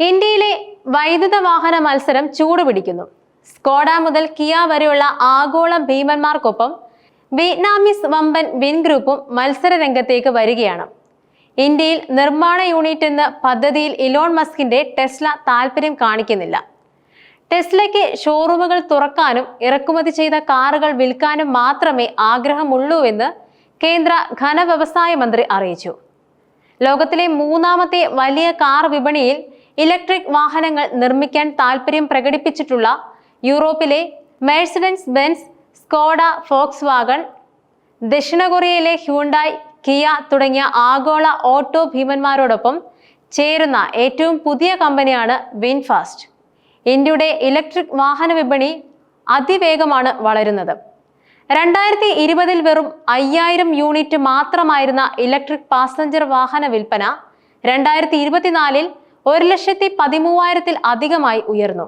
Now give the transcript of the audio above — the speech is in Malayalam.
ഇന്ത്യയിലെ വൈദ്യുത വാഹന മത്സരം ചൂടുപിടിക്കുന്നു സ്കോഡ മുതൽ കിയ വരെയുള്ള ആഗോള ഭീമന്മാർക്കൊപ്പം വിയറ്റ്നാമീസ് വമ്പൻ വിൻ ഗ്രൂപ്പും മത്സര രംഗത്തേക്ക് വരികയാണ്. ഇന്ത്യയിൽ നിർമ്മാണ യൂണിറ്റ് എന്ന പദ്ധതിയിൽ ഇലോൺ മസ്കിന്റെ ടെസ്ല താല്പര്യം കാണിക്കുന്നില്ല. ടെസ്ലയ്ക്ക് ഷോറൂമുകൾ തുറക്കാനും ഇറക്കുമതി ചെയ്ത കാറുകൾ വിൽക്കാനും മാത്രമേ ആഗ്രഹമുള്ളൂ എന്ന് കേന്ദ്ര ഘനവ്യവസായ മന്ത്രി അറിയിച്ചു. ലോകത്തിലെ മൂന്നാമത്തെ വലിയ കാർ വിപണിയിൽ ഇലക്ട്രിക് വാഹനങ്ങൾ നിർമ്മിക്കാൻ താൽപ്പര്യം പ്രകടിപ്പിച്ചിട്ടുള്ള യൂറോപ്പിലെ Mercedes Benz Skoda Volkswagen ദക്ഷിണ കൊറിയയിലെ ഹ്യൂണ്ടായ് കിയ തുടങ്ങിയ ആഗോള ഓട്ടോ ഭീമന്മാരോടൊപ്പം ചേരുന്ന ഏറ്റവും പുതിയ കമ്പനിയാണ് വിൻഫാസ്റ്റ്. ഇന്ത്യയുടെ ഇലക്ട്രിക് വാഹന വിപണി അതിവേഗമാണ് വളരുന്നത്. രണ്ടായിരത്തി ഇരുപതിൽ വെറും അയ്യായിരം യൂണിറ്റ് മാത്രമായിരുന്ന ഇലക്ട്രിക് പാസഞ്ചർ വാഹന വിൽപ്പന രണ്ടായിരത്തി ഇരുപത്തിനാലിൽ ഒരു ലക്ഷത്തി പതിമൂവായിരത്തിൽ അധികമായി ഉയർന്നു.